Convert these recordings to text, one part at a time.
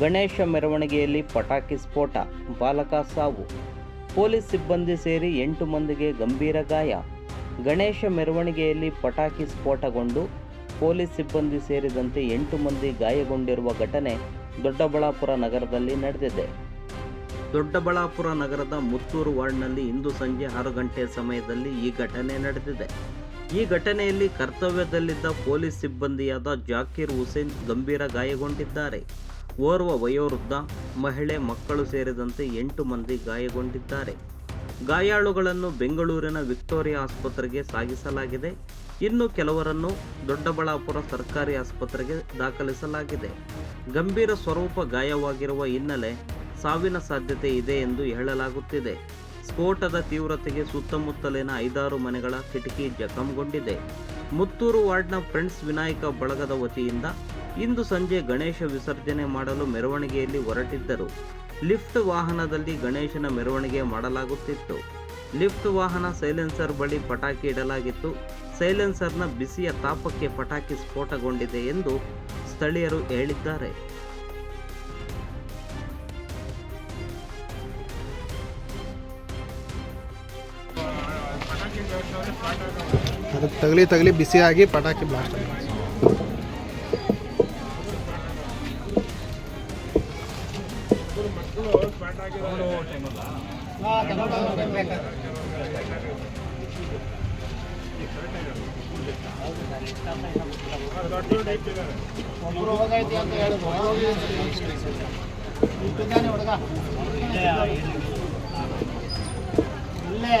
ಗಣೇಶ ಮೆರವಣಿಗೆಯಲ್ಲಿ ಪಟಾಕಿ ಸ್ಫೋಟ, ಬಾಲಕ ಸಾವು. ಪೊಲೀಸ್ ಸಿಬ್ಬಂದಿ ಸೇರಿ ಎಂಟು ಮಂದಿಗೆ ಗಂಭೀರ ಗಾಯ. ಗಣೇಶ ಮೆರವಣಿಗೆಯಲ್ಲಿ ಪಟಾಕಿ ಸ್ಫೋಟಗೊಂಡು ಪೊಲೀಸ್ ಸಿಬ್ಬಂದಿ ಸೇರಿದಂತೆ ಎಂಟು ಮಂದಿ ಗಾಯಗೊಂಡಿರುವ ಘಟನೆ ದೊಡ್ಡಬಳ್ಳಾಪುರ ನಗರದಲ್ಲಿ ನಡೆದಿದೆ. ದೊಡ್ಡಬಳ್ಳಾಪುರ ನಗರದ ಮುತ್ತೂರು ವಾರ್ಡ್ನಲ್ಲಿ ಇಂದು ಸಂಜೆ ಆರು ಗಂಟೆ ಸಮಯದಲ್ಲಿ ಈ ಘಟನೆ ನಡೆದಿದೆ. ಈ ಘಟನೆಯಲ್ಲಿ ಕರ್ತವ್ಯದಲ್ಲಿದ್ದ ಪೊಲೀಸ್ ಸಿಬ್ಬಂದಿಯಾದ ಜಾಕೀರ್ ಹುಸೇನ್ ಗಂಭೀರ ಗಾಯಗೊಂಡಿದ್ದಾರೆ. ಓರ್ವ ವಯೋವೃದ್ಧ ಮಹಿಳೆ ಮಕ್ಕಳು ಸೇರಿದಂತೆ ಎಂಟು ಮಂದಿ ಗಾಯಗೊಂಡಿದ್ದಾರೆ. ಗಾಯಾಳುಗಳನ್ನು ಬೆಂಗಳೂರಿನ ವಿಕ್ಟೋರಿಯಾ ಆಸ್ಪತ್ರೆಗೆ ಸಾಗಿಸಲಾಗಿದೆ. ಇನ್ನು ಕೆಲವರನ್ನು ದೊಡ್ಡಬಳ್ಳಾಪುರ ಸರ್ಕಾರಿ ಆಸ್ಪತ್ರೆಗೆ ದಾಖಲಿಸಲಾಗಿದೆ. ಗಂಭೀರ ಸ್ವರೂಪ ಗಾಯವಾಗಿರುವ ಹಿನ್ನೆಲೆ ಸಾವಿನ ಸಾಧ್ಯತೆ ಇದೆ ಎಂದು ಹೇಳಲಾಗುತ್ತಿದೆ. ಸ್ಫೋಟದ ತೀವ್ರತೆಗೆ ಸುತ್ತಮುತ್ತಲಿನ ಐದಾರು ಮನೆಗಳ ಕಿಟಕಿ ಜಖಂಗೊಂಡಿದೆ. ಮುತ್ತೂರು ವಾರ್ಡ್ನ ಫ್ರೆಂಡ್ಸ್ ವಿನಾಯಕ ಬಳಗದ ವತಿಯಿಂದ ಇಂದು ಸಂಜೆ ಗಣೇಶ ವಿಸರ್ಜನೆ ಮಾಡಲು ಮೆರವಣಿಗೆಯಲ್ಲಿ ಹೊರಟಿದ್ದರು. ಲಿಫ್ಟ್ ವಾಹನದಲ್ಲಿ ಗಣೇಶನ ಮೆರವಣಿಗೆ ಮಾಡಲಾಗುತ್ತಿತ್ತು. ಲಿಫ್ಟ್ ವಾಹನ ಸೈಲೆನ್ಸರ್ ಬಳಿ ಪಟಾಕಿ ಇಡಲಾಗಿತ್ತು. ಸೈಲೆನ್ಸರ್ನ ಬಿಸಿಯ ತಾಪಕ್ಕೆ ಪಟಾಕಿ ಸ್ಫೋಟಗೊಂಡಿದೆ ಎಂದು ಸ್ಥಳೀಯರು ಹೇಳಿದ್ದಾರೆ. ಅದಕ್ಕೆ ತಗಲಿ ತಗಲಿ ಬಿಸಿಯಾಗಿ ಪಟಾಕಿ ಬ್ಲಾಸ್ಟ್ ಆಗಿದೆ ಒಬ್ರು ಹೋಗೈತಿ ಅಂತ ಹೇಳಿದ್ರು ಹುಡುಗ ಇಲ್ಲೇ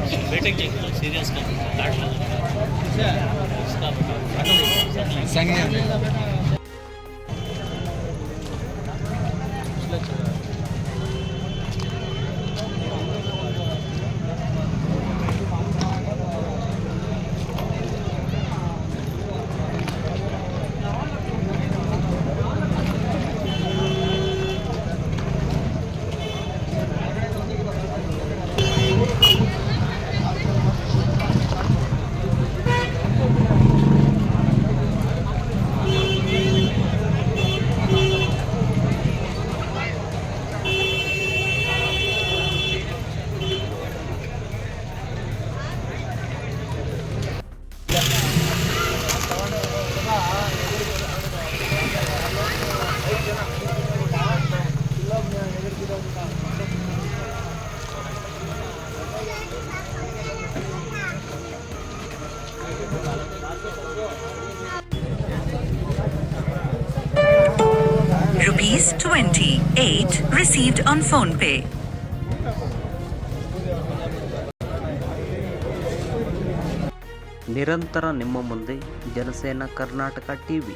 दुश्मन सीरियस का काट लगा rupees 28 received on phone pay. నిరంతర నిమ్మ ముందే జనసేన కర్ణాటక టీవీ